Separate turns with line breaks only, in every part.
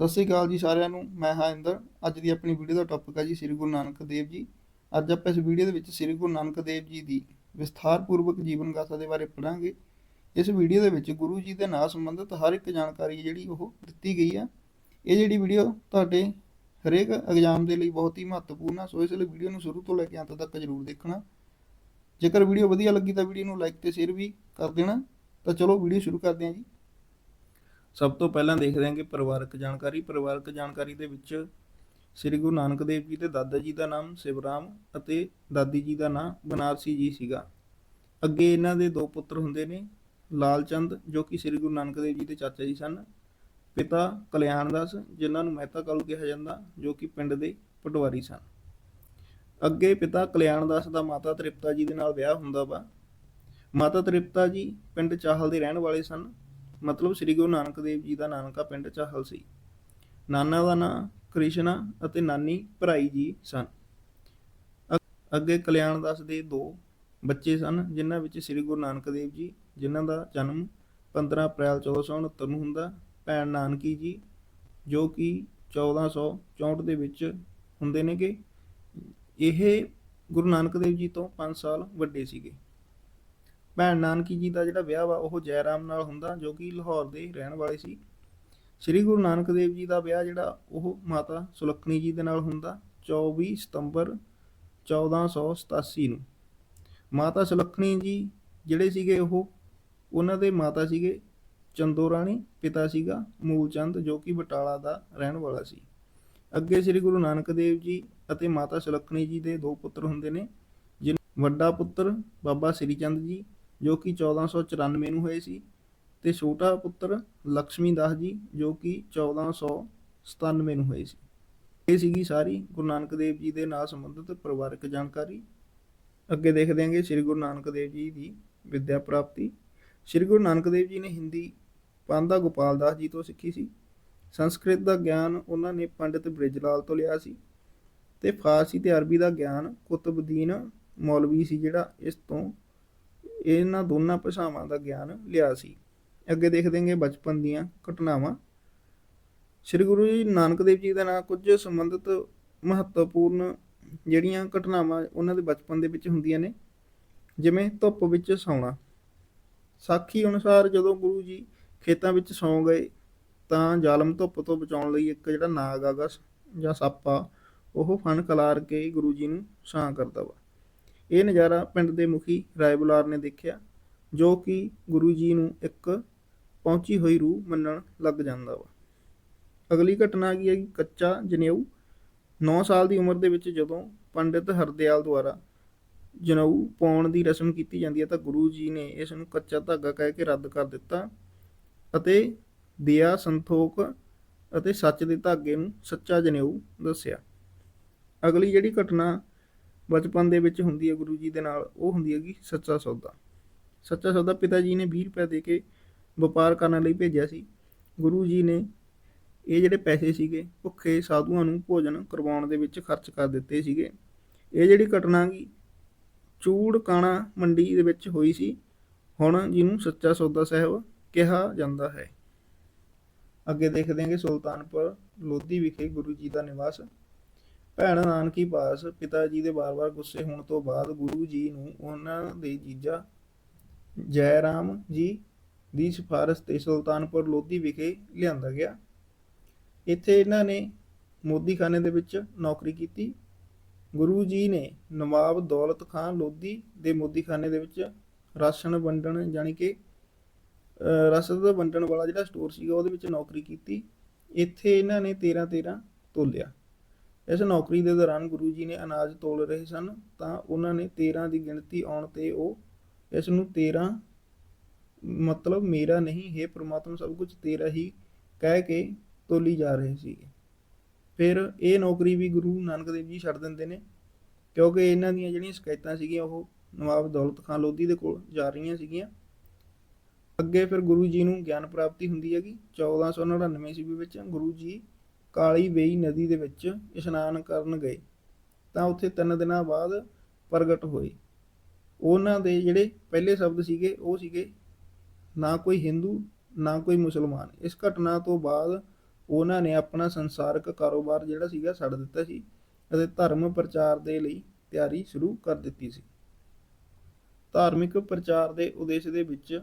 ਸਤਿ ਸ੍ਰੀ ਅਕਾਲ ਜੀ ਸਾਰਿਆਂ ਨੂੰ, ਮੈਂ ਹਾਂ ਇੰਦਰ। ਅੱਜ ਦੀ ਆਪਣੀ ਵੀਡੀਓ ਦਾ ਟੌਪਿਕ ਹੈ ਜੀ ਸ੍ਰੀ ਗੁਰੂ ਨਾਨਕ ਦੇਵ ਜੀ। ਅੱਜ ਆਪਾਂ ਇਸ ਵੀਡੀਓ ਦੇ ਵਿੱਚ ਸ੍ਰੀ ਗੁਰੂ ਨਾਨਕ ਦੇਵ ਜੀ ਦੀ ਵਿਸਥਾਰਪੂਰਵਕ ਜੀਵਨ ਗਾਥਾ ਦੇ ਬਾਰੇ ਪੜਾਂਗੇ ਇਸ ਵੀਡੀਓ ਦੇ ਵਿੱਚ ਗੁਰੂ ਜੀ ਦੇ ਨਾਲ ਸੰਬੰਧਿਤ ਹਰ ਇੱਕ ਜਾਣਕਾਰੀ ਜਿਹੜੀ ਉਹ ਦਿੱਤੀ ਗਈ ਆ ਇਹ ਜਿਹੜੀ ਵੀਡੀਓ ਤੁਹਾਡੇ ਹਰੇਕ ਐਗਜ਼ਾਮ ਦੇ ਲਈ ਬਹੁਤ ਹੀ ਮਹੱਤਵਪੂਰਨ ਆ ਸੋ ਇਸ ਲਈ ਵੀਡੀਓ ਨੂੰ ਸ਼ੁਰੂ ਤੋਂ ਲੈ ਕੇ ਅੰਤ ਤੱਕ ਜ਼ਰੂਰ ਦੇਖਣਾ। ਜੇਕਰ ਵੀਡੀਓ ਵਧੀਆ ਲੱਗੀ ਤਾਂ ਵੀਡੀਓ ਨੂੰ ਲਾਈਕ ਤੇ ਸ਼ੇਅਰ ਵੀ ਕਰ ਦੇਣਾ। ਤਾਂ ਚਲੋ ਵੀਡੀਓ ਸ਼ੁਰੂ ਕਰਦੇ ਹਾਂ ਜੀ। ਸਭ ਤੋਂ ਪਹਿਲਾਂ ਦੇਖਦੇ ਹਾਂ ਕਿ ਪਰਿਵਾਰਕ ਜਾਣਕਾਰੀ ਪਰਿਵਾਰਕ ਜਾਣਕਾਰੀ ਦੇ ਵਿੱਚ ਸ੍ਰੀ ਗੁਰੂ ਨਾਨਕ ਦੇਵ ਜੀ ਦੇ ਦਾਦਾ ਜੀ ਦਾ ਨਾਮ ਸਿਵਰਾਮ ਅਤੇ ਦਾਦੀ ਜੀ ਦਾ ਨਾਮ ਬਨਾਰਸੀ ਜੀ ਸੀਗਾ। ਅੱਗੇ ਇਹਨਾਂ ਦੇ ਦੋ ਪੁੱਤਰ ਹੁੰਦੇ ਨੇ ਲਾਲ ਚੰਦ ਜੋ ਕਿ ਸ੍ਰੀ ਗੁਰੂ ਨਾਨਕ ਦੇਵ ਜੀ ਦੇ ਚਾਚਾ ਜੀ ਸਨ, ਪਿਤਾ ਕਲਿਆਣ ਦਾਸ ਜਿਨ੍ਹਾਂ ਨੂੰ ਮਹਿਤਾ ਕਾਲੂ ਕਿਹਾ ਜਾਂਦਾ, ਜੋ ਕਿ ਪਿੰਡ ਦੇ ਪਟਵਾਰੀ ਸਨ। ਅੱਗੇ ਪਿਤਾ ਕਲਿਆਣ ਦਾਸ ਦਾ ਮਾਤਾ ਤ੍ਰਿਪਤਾ ਜੀ ਦੇ ਨਾਲ ਵਿਆਹ ਹੁੰਦਾ ਵਾ। ਮਾਤਾ ਤ੍ਰਿਪਤਾ ਜੀ ਪਿੰਡ ਚਾਹਲ ਦੇ ਰਹਿਣ ਵਾਲੇ ਸਨ ਮਤਲਬ ਸ੍ਰੀ ਗੁਰੂ ਨਾਨਕ ਦੇਵ ਜੀ ਦਾ ਨਾਨਕਾ ਪਿੰਡ ਚਾਹਲ ਸੀ। ਨਾਨਾ ਦਾ ਨਾਂ ਕ੍ਰਿਸ਼ਨਾ ਅਤੇ ਨਾਨੀ ਭਰਾਈ ਜੀ ਸਨ। ਅ- ਅੱਗੇ ਕਲਿਆਣ ਦਾਸ ਦੇ ਦੋ ਬੱਚੇ ਸਨ, ਜਿਨ੍ਹਾਂ ਵਿੱਚ ਸ੍ਰੀ ਗੁਰੂ ਨਾਨਕ ਦੇਵ ਜੀ, ਜਿਨ੍ਹਾਂ ਦਾ ਜਨਮ 15 ਅਪ੍ਰੈਲ 1469 ਨੂੰ ਹੁੰਦਾ, ਭੈਣ ਨਾਨਕੀ ਜੀ, ਜੋ ਕਿ 1464 ਦੇ ਵਿੱਚ ਹੁੰਦੇ ਨੇਗੇ। ਇਹ ਗੁਰੂ ਨਾਨਕ ਦੇਵ ਜੀ ਤੋਂ 5 ਸਾਲ ਵੱਡੇ ਸੀਗੇ। ਭੈਣ ਨਾਨਕੀ ਜੀ ਦਾ ਜਿਹੜਾ ਵਿਆਹ ਵਾ, ਉਹ ਜੈਰਾਮ ਨਾਲ ਹੁੰਦਾ, ਜੋ ਕਿ ਲਾਹੌਰ ਦੇ ਰਹਿਣ ਵਾਲੇ ਸੀ। ਸ੍ਰੀ ਗੁਰੂ ਨਾਨਕ ਦੇਵ ਜੀ ਦਾ ਵਿਆਹ ਜਿਹੜਾ, ਉਹ ਮਾਤਾ ਸੁਲੱਖਣੀ ਜੀ ਦੇ ਨਾਲ ਹੁੰਦਾ 24 ਸਤੰਬਰ 1487 ਨੂੰ। ਮਾਤਾ ਸੁਲੱਖਣੀ ਜੀ ਜਿਹੜੇ ਸੀਗੇ, ਉਹ ਉਹਨਾਂ ਦੇ ਮਾਤਾ ਸੀਗੇ, ਚੰਦੋ ਰਾਣੀ, ਪਿਤਾ ਸੀਗਾ ਮੂਲਚੰਦ, ਜੋ ਕਿ ਬਟਾਲਾ ਦਾ ਰਹਿਣ ਵਾਲਾ ਸੀ। ਅੱਗੇ ਸ੍ਰੀ ਗੁਰੂ ਨਾਨਕ ਦੇਵ ਜੀ ਅਤੇ ਮਾਤਾ ਸੁਲੱਖਣੀ ਜੀ ਦੇ ਦੋ ਪੁੱਤਰ ਹੁੰਦੇ ਨੇ, ਜਿਨ, ਵੱਡਾ ਪੁੱਤਰ ਬਾਬਾ ਸ੍ਰੀ ਚੰਦ ਜੀ ਜੋ ਕਿ 1494 ਨੂੰ ਹੋਏ ਸੀ ਤੇ ਛੋਟਾ ਪੁੱਤਰ ਲక్ష్ਮੀ ਦਾਸ ਜੀ ਜੋ ਕਿ 1497 ਨੂੰ ਹੋਏ ਸੀ। ਇਹ ਸੀਗੀ ਸਾਰੀ ਗੁਰੂ ਨਾਨਕ ਦੇਵ ਜੀ ਦੇ ਨਾਲ ਸੰਬੰਧਿਤ ਪਰਿਵਾਰਕ ਜਾਣਕਾਰੀ। ਅੱਗੇ ਦੇਖਦੇ ਹਾਂਗੇ ਸ੍ਰੀ ਗੁਰੂ ਨਾਨਕ ਦੇਵ ਜੀ ਦੀ ਵਿੱਦਿਆ ਪ੍ਰਾਪਤੀ। ਸ੍ਰੀ ਗੁਰੂ ਨਾਨਕ ਦੇਵ ਜੀ ਨੇ ਹਿੰਦੀ ਪਾਂਦਾ ਗੋਪਾਲ ਦਾਸ ਜੀ ਤੋਂ ਸਿੱਖੀ ਸੀ। ਸੰਸਕ੍ਰਿਤ ਦਾ ਗਿਆਨ ਉਹਨਾਂ ਨੇ ਪੰਡਿਤ ਬ੍ਰਿਜਲਾਲ ਤੋਂ ਲਿਆ ਸੀ ਤੇ ਫਾਰਸੀ ਤੇ ਅਰਬੀ ਦਾ ਗਿਆਨ ਕੁਤਬਦੀਨ ਮੌਲਵੀ ਸੀ ਜਿਹੜਾ ਇਸ ਤੋਂ ਇਹਨਾਂ ਦੋਨਾਂ ਭਾਸ਼ਾਵਾਂ ਦਾ ਗਿਆਨ ਲਿਆ ਸੀ। ਅੱਗੇ ਦੇਖਦੇ ਹਾਂਗੇ ਬਚਪਨ ਦੀਆਂ ਘਟਨਾਵਾਂ। ਸ੍ਰੀ ਗੁਰੂ ਜੀ ਨਾਨਕ ਦੇਵ ਜੀ ਦਾ ਨਾਲ ਕੁਝ ਸੰਬੰਧਿਤ ਮਹੱਤਵਪੂਰਨ ਜਿਹੜੀਆਂ ਘਟਨਾਵਾਂ ਉਹਨਾਂ ਦੇ ਬਚਪਨ ਦੇ ਵਿੱਚ ਹੁੰਦੀਆਂ ਨੇ, ਜਿਵੇਂ ਧੁੱਪ ਵਿੱਚ ਸੌਣਾ। ਸਾਖੀ ਅਨੁਸਾਰ ਜਦੋਂ ਗੁਰੂ ਜੀ ਖੇਤਾਂ ਵਿੱਚ ਸੌਂ ਗਏ, ਤਾਂ ਜ਼ਾਲਮ ਧੁੱਪ ਤੋਂ ਬਚਾਉਣ ਲਈ ਇੱਕ ਜਿਹੜਾ ਨਾਗ ਆਗਾ ਸ- ਜਾਂ ਸੱਪ ਆ ਉਹ ਫਣ ਕਲਾਰ ਕੇ ਗੁਰੂ ਜੀ ਨੂੰ ਛਾਂ ਕਰਦਾ ਵਾ। ਇਹ ਨਜ਼ਾਰਾ ਪਿੰਡ ਦੇ ਮੁਖੀ ਰਾਏ ਬੁਲਾਰ ਨੇ ਦੇਖਿਆ, ਜੋ ਕਿ ਗੁਰੂ ਜੀ ਨੂੰ ਇੱਕ ਪਹੁੰਚੀ ਹੋਈ ਰੂਹ ਮੰਨਣ ਲੱਗ ਜਾਂਦਾ ਵਾ। ਅਗਲੀ ਘਟਨਾ ਕੀ ਹੈ ਕਿ ਕੱਚਾ ਜਨੇਊ। 9 ਸਾਲ ਦੀ ਉਮਰ ਦੇ ਵਿੱਚ ਜਦੋਂ ਪੰਡਿਤ ਹਰਦਿਆਲ ਦੁਆਰਾ ਜਨੇਊ ਪਾਉਣ ਦੀ ਰਸਮ ਕੀਤੀ ਜਾਂਦੀ ਹੈ, ਤਾਂ ਗੁਰੂ ਜੀ ਨੇ ਇਸ ਨੂੰ ਕੱਚਾ ਧਾਗਾ ਕਹਿ ਕੇ ਰੱਦ ਕਰ ਦਿੱਤਾ ਅਤੇ ਦਿਆ ਸੰਤੋਖ ਅਤੇ ਸੱਚ ਦੇ ਧਾਗੇ ਨੂੰ ਸੱਚਾ ਜਨੇਊ ਦੱਸਿਆ। ਅਗਲੀ ਜਿਹੜੀ ਘਟਨਾ ਬਚਪਨ ਦੇ ਵਿੱਚ ਹੁੰਦੀ ਹੈ ਗੁਰੂ ਜੀ ਦੇ ਨਾਲ, ਉਹ ਹੁੰਦੀ ਹੈਗੀ ਸੱਚਾ ਸੌਦਾ। ਸੱਚਾ ਸੌਦਾ ਪਿਤਾ ਜੀ ਨੇ 20 ਰੁਪਏ ਦੇ ਕੇ ਵਪਾਰ ਕਰਨ ਲਈ ਭੇਜਿਆ ਸੀ। ਗੁਰੂ ਜੀ ਨੇ ਇਹ ਜਿਹੜੇ ਪੈਸੇ ਸੀਗੇ, ਭੁੱਖੇ ਸਾਧੂਆਂ ਨੂੰ ਭੋਜਨ ਕਰਵਾਉਣ ਦੇ ਵਿੱਚ ਖਰਚ ਕਰ ਦਿੱਤੇ ਸੀਗੇ। ਇਹ ਜਿਹੜੀ ਘਟਨਾ ਗੀ ਚੂੜ ਕਾਣਾ ਮੰਡੀ ਦੇ ਵਿੱਚ ਹੋਈ ਸੀ, ਹੁਣ ਜਿਹਨੂੰ ਸੱਚਾ ਸੌਦਾ ਸਾਹਿਬ ਕਿਹਾ ਜਾਂਦਾ ਹੈ। ਅੱਗੇ ਦੇਖਦੇ ਹਾਂ ਕਿ ਸੁਲਤਾਨਪੁਰ ਲੋਧੀ ਵਿਖੇ ਗੁਰੂ ਜੀ ਦਾ ਨਿਵਾਸ। ਭੈਣ ਨਾਨਕੀ ਪਾਸ ਪਿਤਾ ਜੀ ਦੇ ਵਾਰ-ਵਾਰ ਗੁੱਸੇ ਹੋਣ ਤੋਂ ਬਾਅਦ ਗੁਰੂ ਜੀ ਨੂੰ ਉਹਨਾਂ ਦੇ ਜੀਜਾ ਜੈ ਰਾਮ ਜੀ ਦੀ ਸਿਫਾਰਿਸ਼ ਤੇ ਸੁਲਤਾਨਪੁਰ ਲੋਧੀ ਵਿਖੇ ਲਿਆਂਦਾ ਗਿਆ। ਇੱਥੇ ਇਹਨਾਂ ਨੇ ਮੋਦੀਖਾਨੇ ਦੇ ਵਿੱਚ ਨੌਕਰੀ ਕੀਤੀ। ਗੁਰੂ ਜੀ ਨੇ ਨਵਾਬ ਦੌਲਤ ਖਾਨ ਲੋਧੀ ਦੇ ਮੋਦੀਖਾਨੇ ਦੇ ਵਿੱਚ ਰਾਸ਼ਨ ਵੰਡਣ ਯਾਨੀ ਕਿ ਰਸਦ ਵੰਡਣ ਵਾਲਾ ਜਿਹੜਾ ਸਟੋਰ ਸੀਗਾ ਉਹਦੇ ਵਿੱਚ ਨੌਕਰੀ ਕੀਤੀ। ਇੱਥੇ ਇਹਨਾਂ ਨੇ 13 13 ਤੋਲਿਆ। ਇਸ ਨੌਕਰੀ ਦੇ ਦੌਰਾਨ ਗੁਰੂ ਜੀ ਨੇ ਅਨਾਜ ਤੋਲ ਰਹੇ ਸਨ, ਤਾਂ ਉਹਨਾਂ ਨੇ 13 ਦੀ ਗਿਣਤੀ ਆਉਣ ਤੇ ਉਹ ਇਸ ਨੂੰ 13 ਮਤਲਬ ਮੇਰਾ ਨਹੀਂ, ਹੈ ਪ੍ਰਮਾਤਮਾ, ਸਭ ਕੁਝ ਤੇਰਾ ਹੀ ਕਹਿ ਕੇ ਤੋਲੀ ਜਾ ਰਹੇ ਸੀਗੇ ਫਿਰ ਇਹ ਨੌਕਰੀ ਵੀ ਗੁਰੂ ਨਾਨਕ ਦੇਵ ਜੀ ਛੱਡ ਦਿੰਦੇ ਨੇ, ਕਿਉਂਕਿ ਇਹਨਾਂ ਦੀਆਂ ਜਿਹੜੀਆਂ ਸ਼ਿਕਾਇਤਾਂ ਸੀਗੀਆਂ, ਉਹ ਨਵਾਬ ਦੌਲਤ ਖਾਨ ਲੋਧੀ ਦੇ ਕੋਲ ਜਾ ਰਹੀਆਂ ਸੀਗੀਆਂ। ਅੱਗੇ ਫਿਰ ਗੁਰੂ ਜੀ ਨੂੰ ਗਿਆਨ ਪ੍ਰਾਪਤੀ ਹੁੰਦੀ ਹੈਗੀ 1499 ਈਸਵੀ ਵਿੱਚ ਗੁਰੂ ਜੀ ਕਾਲੀ ਵੇਈ ਨਦੀ ਦੇ ਵਿੱਚ ਇਸ਼ਨਾਨ ਕਰਨ ਗਏ, ਤਾਂ ਉੱਥੇ ਤਿੰਨ ਦਿਨਾਂ ਬਾਅਦ ਪ੍ਰਗਟ ਹੋਏ। ਉਹਨਾਂ ਦੇ ਜਿਹੜੇ ਪਹਿਲੇ ਸ਼ਬਦ ਸੀਗੇ, ਉਹ ਸੀਗੇ, ਨਾ ਕੋਈ ਹਿੰਦੂ, ਨਾ ਕੋਈ ਮੁਸਲਮਾਨ। ਇਸ ਘਟਨਾ ਤੋਂ ਬਾਅਦ ਉਹਨਾਂ ਨੇ ਆਪਣਾ ਸੰਸਾਰਕ ਕਾਰੋਬਾਰ ਜਿਹੜਾ ਸੀਗਾ ਛੱਡ ਦਿੱਤਾ ਸੀ ਅਤੇ ਧਰਮ ਪ੍ਰਚਾਰ ਦੇ ਲਈ ਤਿਆਰੀ ਸ਼ੁਰੂ ਕਰ ਦਿੱਤੀ ਸੀ। ਧਾਰਮਿਕ ਪ੍ਰਚਾਰ ਦੇ ਉਦੇਸ਼ ਦੇ ਵਿੱਚ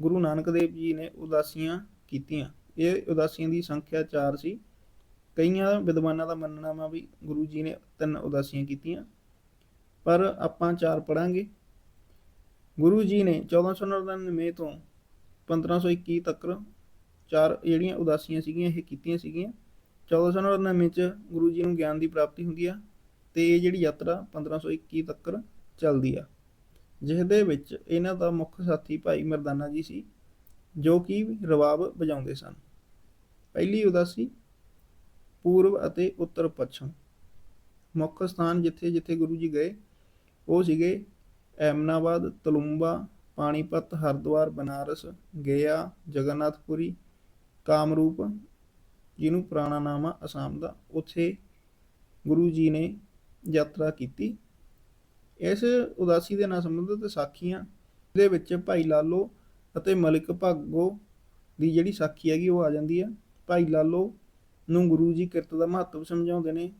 ਗੁਰੂ ਨਾਨਕ ਦੇਵ ਜੀ ਨੇ ਉਦਾਸੀਆਂ ਕੀਤੀਆਂ। ਇਹ ਉਦਾਸੀਆਂ ਦੀ ਸੰਖਿਆ 4 ਸੀ। ਕਈਆਂ ਵਿਦਵਾਨਾਂ ਦਾ ਮੰਨਣਾ ਵਾ ਵੀ ਗੁਰੂ ਜੀ ਨੇ ਤਿੰਨ ਉਦਾਸੀਆਂ ਕੀਤੀਆਂ, ਪਰ ਆਪਾਂ ਚਾਰ ਪੜਾਂਗੇ ਗੁਰੂ ਜੀ ਨੇ 1499 ਤੋਂ 1521 ਤੱਕ ਚਾਰ ਜਿਹੜੀਆਂ ਉਦਾਸੀਆਂ ਸੀਗੀਆਂ, ਇਹ ਕੀਤੀਆਂ ਸੀਗੀਆਂ। 1499 ਚ ਗੁਰੂ ਜੀ ਨੂੰ ਗਿਆਨ ਦੀ ਪ੍ਰਾਪਤੀ ਹੁੰਦੀ ਆ ਤੇ ਇਹ ਜਿਹੜੀ ਯਾਤਰਾ 1521 ਤੱਕ ਚੱਲਦੀ ਆ। ਜਿਸਦੇ ਵਿੱਚ ਇਹਨਾਂ ਦਾ ਮੁੱਖ ਸਾਥੀ ਭਾਈ ਮਰਦਾਨਾ ਜੀ ਸੀ, ਜੋ ਕਿ ਰਵਾਬ ਵਜਾਉਂਦੇ ਸਨ। ਪਹਿਲੀ ਉਦਾਸੀ ਪੂਰਬ ਅਤੇ ਉੱਤਰ ਪੱਛਮ। ਮੁੱਖ ਸਥਾਨ ਜਿੱਥੇ ਜਿੱਥੇ ਗੁਰੂ ਜੀ ਗਏ, ਉਹ ਸੀਗੇ ਐਮਨਾਬਾਦ, ਤਲੁੰਬਾ, ਪਾਣੀਪਤ, ਹਰਿਦੁਆਰ, ਬਨਾਰਸ, ਗਿਆ, ਜਗਨਨਾਥਪੁਰੀ, ਕਾਮਰੂਪ, ਜਿਹਨੂੰ ਪੁਰਾਣਾ ਨਾਮ ਆ ਅਸਾਮ ਦਾ। ਉੱਥੇ ਗੁਰੂ ਜੀ ਨੇ ਯਾਤਰਾ ਕੀਤੀ। ਇਸ ਉਦਾਸੀ ਦੇ ਨਾਲ ਸੰਬੰਧਿਤ ਸਾਖੀਆਂ ਦੇ ਵਿੱਚ ਭਾਈ ਲਾਲੋ ਅਤੇ ਮਲਿਕ ਭਾਗੋ ਦੀ ਜਿਹੜੀ ਸਾਖੀ ਹੈਗੀ ਉਹ ਆ ਜਾਂਦੀ ਆ। ਭਾਈ ਲਾਲੋ ਨੂੰ ਗੁਰੂ ਜੀ ਕਿਰਤ ਦਾ ਮਹੱਤਵ ਸਮਝਾਉਂਦੇ ਨੇ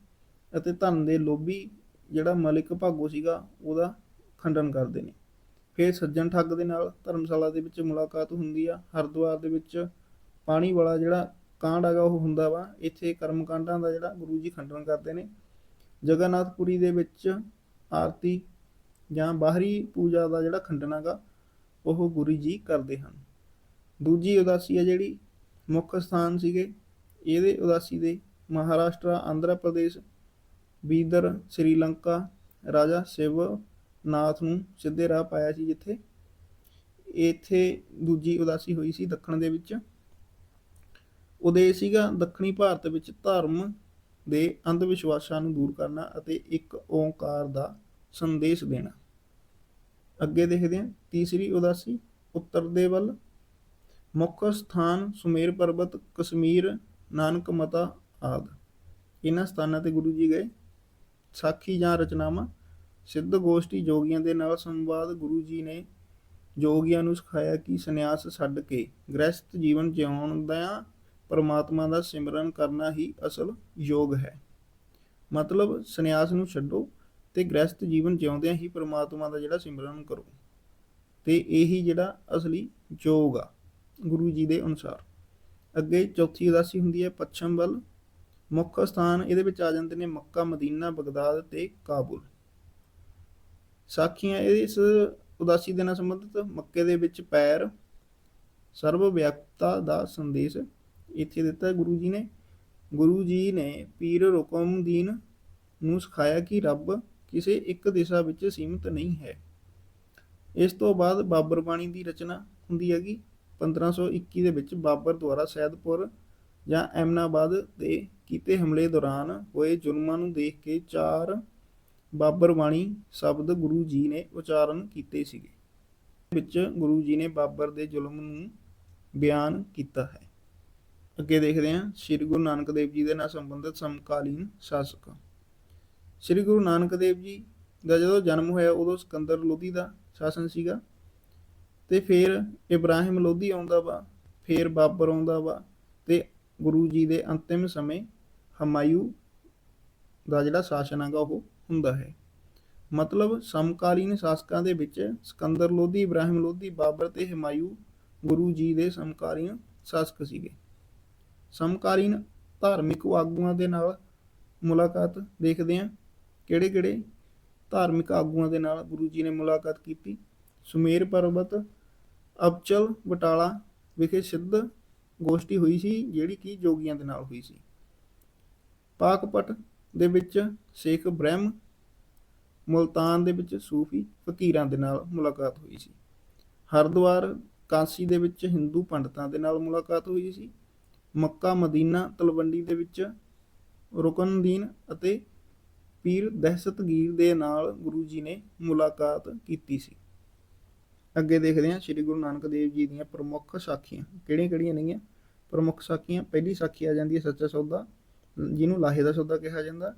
ਅਤੇ ਧਨ ਦੇ ਲੋਭੀ ਜਿਹੜਾ ਮਲਿਕ ਭਾਗੋ ਸੀਗਾ, ਉਹਦਾ ਖੰਡਨ ਕਰਦੇ ਨੇ। ਫਿਰ ਸੱਜਣ ਠੱਗ ਦੇ ਨਾਲ ਧਰਮਸ਼ਾਲਾ ਦੇ ਵਿੱਚ ਮੁਲਾਕਾਤ ਹੁੰਦੀ ਆ। ਹਰਿਦੁਆਰ ਦੇ ਵਿੱਚ ਪਾਣੀ ਵਾਲਾ ਜਿਹੜਾ ਕਾਂਡ ਹੈਗਾ, ਉਹ ਹੁੰਦਾ ਵਾ। ਇੱਥੇ ਕਰਮ ਕਾਂਡਾਂ ਦਾ ਜਿਹੜਾ ਗੁਰੂ ਜੀ ਖੰਡਨ ਕਰਦੇ ਨੇ। ਜਗਨਨਾਥਪੁਰੀ ਦੇ ਵਿੱਚ ਆਰਤੀ ਜਾਂ ਬਾਹਰੀ ਪੂਜਾ ਦਾ ਜਿਹੜਾ ਖੰਡਨ ਹੈਗਾ, ਉਹ ਗੁਰੂ ਜੀ ਕਰਦੇ ਹਨ। ਦੂਜੀ ਉਦਾਸੀ ਹੈ ਜਿਹੜੀ, ਮੁੱਖ ਸਥਾਨ ਸੀਗੇ ਇਹਦੇ ਉਦਾਸੀ ਦੇ ਮਹਾਰਾਸ਼ਟਰ, ਆਂਧਰਾ ਪ੍ਰਦੇਸ਼, ਬੀਦਰ ਸ੍ਰੀਲੰਕਾ ਰਾਜਾ ਸ਼ਿਵ ਨਾਥ ਨੂੰ ਸਿੱਧੇ ਰਾਹ ਪਾਇਆ ਸੀ ਜਿੱਥੇ ਇੱਥੇ ਦੂਜੀ ਉਦਾਸੀ ਹੋਈ ਸੀ ਦੱਖਣ ਦੇ ਵਿੱਚ। ਉਦੇਸ਼ ਸੀਗਾ ਦੱਖਣੀ ਭਾਰਤ ਵਿੱਚ ਧਰਮ ਦੇ ਅੰਧ ਵਿਸ਼ਵਾਸਾਂ ਨੂੰ ਦੂਰ ਕਰਨਾ ਅਤੇ ਇੱਕ ਓੰਕਾਰ ਦਾ ਸੰਦੇਸ਼ ਦੇਣਾ। ਅੱਗੇ ਦੇਖਦੇ ਹਾਂ, ਤੀਸਰੀ ਉਦਾਸੀ, ਉੱਤਰ ਦੇ ਵੱਲ, ਮੁੱਖ ਸਥਾਨ ਸੁਮੇਰ ਪਰਬਤ ਕਸ਼ਮੀਰ ਨਾਨਕ ਮਤਾ ਆਦ। ਇਹਨਾਂ ਸਥਾਨਾਂ ਤੇ ਗੁਰੂ ਜੀ ਗਏ। ਸਾਖੀ ਜਾਂ ਰਚਨਾਵਾਂ, ਸਿੱਧ ਗੋਸ਼ਟੀ ਜੋਗੀਆਂ ਦੇ ਨਾਲ ਸੰਵਾਦ ਗੁਰੂ ਜੀ ਨੇ ਜੋਗੀਆਂ ਨੂੰ ਸਿਖਾਇਆ ਕਿ ਸੰਨਿਆਸ ਛੱਡ ਕੇ ਗ੍ਰਸਥ ਜੀਵਨ ਜਿਉਣ ਦਾ ਪਰਮਾਤਮਾ ਦਾ ਸਿਮਰਨ ਕਰਨਾ ਹੀ ਅਸਲ ਯੋਗ ਹੈ। ਮਤਲਬ ਸੰਨਿਆਸ ਨੂੰ ਛੱਡੋ ਤੇ ਗ੍ਰਸਥ ਜੀਵਨ ਜਿਉਂਦਿਆਂ ਹੀ ਪਰਮਾਤਮਾ ਦਾ ਜਿਹੜਾ ਸਿਮਰਨ ਕਰੋ। ਤੇ ਇਹੀ ਜਿਹੜਾ ਅਸਲੀ ਯੋਗ ਆ ਗੁਰੂ ਜੀ ਦੇ ਅਨੁਸਾਰ। ਅੱਗੇ ਚੌਥੀ ਉਦਾਸੀ ਹੁੰਦੀ ਹੈ ਪੱਛਮ ਵੱਲ। ਮੁੱਖ ਸਥਾਨ ਇਹਦੇ ਵਿੱਚ ਆ ਜਾਂਦੇ ਨੇ ਮੱਕਾ, ਮਦੀਨਾ, ਬਗਦਾਦ ਤੇ ਕਾਬੁਲ। ਸਾਖੀਆਂ ਇਹ ਇਸ ਉਦਾਸੀ ਦੇ ਨਾਲ ਸੰਬੰਧਿਤ ਮੱਕੇ ਦੇ ਵਿੱਚ ਪੈਰ ਸਰਵ ਵਿਆਪਤਾ ਦਾ ਸੰਦੇਸ਼ ਇੱਥੇ ਦਿੱਤਾ ਗੁਰੂ ਜੀ ਨੇ। ਗੁਰੂ ਜੀ ਨੇ ਪੀਰ ਰੁਕਮਦੀਨ ਨੂੰ ਸਿਖਾਇਆ ਕਿ ਰੱਬ ਕਿਸੇ ਇੱਕ ਦਿਸ਼ਾ ਵਿੱਚ ਸੀਮਿਤ ਨਹੀਂ ਹੈ। ਇਸ ਤੋਂ ਬਾਅਦ ਬਾਬਰ ਬਾਣੀ ਦੀ ਰਚਨਾ ਹੁੰਦੀ ਹੈਗੀ। 1521 ਦੇ ਵਿੱਚ ਬਾਬਰ ਦੁਆਰਾ ਸੈਦਪੁਰ ਜਾਂ ਐਮਨਾਬਾਦ ਤੇ ਕੀਤੇ ਹਮਲੇ ਦੌਰਾਨ ਹੋਏ ਜ਼ੁਲਮਾਂ ਨੂੰ ਦੇਖ ਕੇ ਚਾਰ ਬਾਬਰ ਬਾਣੀ ਸ਼ਬਦ ਗੁਰੂ ਜੀ ਨੇ ਉਚਾਰਨ ਕੀਤੇ ਸੀਗੇ। ਵਿੱਚ ਗੁਰੂ ਜੀ ਨੇ ਬਾਬਰ ਦੇ ਜ਼ੁਲਮ ਨੂੰ ਬਿਆਨ ਕੀਤਾ ਹੈ। ਅੱਗੇ ਦੇਖਦੇ ਹਾਂ ਸ੍ਰੀ ਗੁਰੂ ਨਾਨਕ ਦੇਵ ਜੀ ਦੇ ਨਾਲ ਸੰਬੰਧਿਤ ਸਮਕਾਲੀਨ ਸ਼ਾਸਕ। ਸ੍ਰੀ ਗੁਰੂ ਨਾਨਕ ਦੇਵ ਜੀ ਦਾ ਜਦੋਂ ਜਨਮ ਹੋਇਆ ਉਦੋਂ ਸਿਕੰਦਰ ਲੋਧੀ ਦਾ ਸ਼ਾਸਨ ਸੀਗਾ। ਤੇ ਫਿਰ ਇਬਰਾਹਿਮ ਲੋਧੀ ਆਉਂਦਾ ਵਾ, ਫਿਰ ਬਾਬਰ ਆਉਂਦਾ ਵਾ ਤੇ ਗੁਰੂ ਜੀ ਦੇ ਅੰਤਿਮ ਸਮੇਂ ਹਮਾਯੂ ਦਾ ਜਿਹੜਾ ਸ਼ਾਸਨ ਹੈਗਾ ਉਹ ਹੁੰਦਾ ਹੈ। ਮਤਲਬ ਸਮਕਾਲੀਨ ਸ਼ਾਸਕਾਂ ਦੇ ਵਿੱਚ ਸਿਕੰਦਰ ਲੋਧੀ, ਇਬਰਾਹਿਮ ਲੋਧੀ, ਬਾਬਰ ਤੇ ਹਮਾਯੂ ਗੁਰੂ ਜੀ ਦੇ ਸਮਕਾਲੀਨ ਸ਼ਾਸਕ ਸੀਗੇ। ਸਮਕਾਲੀਨ ਧਾਰਮਿਕ ਆਗੂਆਂ ਦੇ ਨਾਲ ਮੁਲਾਕਾਤ ਦੇਖਦੇ ਹਾਂ ਕਿਹੜੇ ਕਿਹੜੇ ਧਾਰਮਿਕ ਆਗੂਆਂ ਦੇ ਨਾਲ ਗੁਰੂ ਜੀ ਨੇ ਮੁਲਾਕਾਤ ਕੀਤੀ। ਸੁਮੇਰ ਪਰਬਤ ਅਬਚਲ ਬਟਾਲਾ ਵਿਖੇ ਸਿੱਧ ਗੋਸ਼ਟੀ ਹੋਈ ਸੀ, ਜਿਹੜੀ ਕਿ ਜੋਗੀਆਂ ਦੇ ਨਾਲ ਹੋਈ ਸੀ। ਪਾਕਪਟ ਦੇ ਵਿੱਚ ਸ਼ੇਖ ਬ੍ਰਹਮ, ਮੁਲਤਾਨ ਦੇ ਵਿੱਚ ਸੂਫੀ ਫਕੀਰਾਂ ਦੇ ਨਾਲ ਮੁਲਾਕਾਤ ਹੋਈ ਸੀ। ਹਰਿਦੁਆਰ ਕਾਂਸੀ ਦੇ ਵਿੱਚ ਹਿੰਦੂ ਪੰਡਤਾਂ ਦੇ ਨਾਲ ਮੁਲਾਕਾਤ ਹੋਈ ਸੀ। ਮੱਕਾ ਮਦੀਨਾ ਤਲਵੰਡੀ ਦੇ ਵਿੱਚ ਰੁਕਨਦੀਨ ਅਤੇ ਪੀਰ ਦਹਿਸ਼ਤਗੀਰ ਦੇ ਨਾਲ ਗੁਰੂ ਜੀ ਨੇ ਮੁਲਾਕਾਤ ਕੀਤੀ ਸੀ। ਅੱਗੇ ਦੇਖਦੇ ਹਾਂ ਸ੍ਰੀ ਗੁਰੂ ਨਾਨਕ ਦੇਵ ਜੀ ਦੀਆਂ ਪ੍ਰਮੁੱਖ ਸਾਖੀਆਂ। ਕਿਹੜੀਆਂ ਕਿਹੜੀਆਂ ਨੇਗੀਆਂ? ਪ੍ਰਮੁੱਖ ਸਾਖੀਆਂ, ਪਹਿਲੀ ਸਾਖੀ ਆ ਜਾਂਦੀ ਹੈ ਸੱਚਾ ਸੌਦਾ, ਜਿਹਨੂੰ ਲਾਹੇ ਦਾ ਸੌਦਾ ਕਿਹਾ ਜਾਂਦਾ।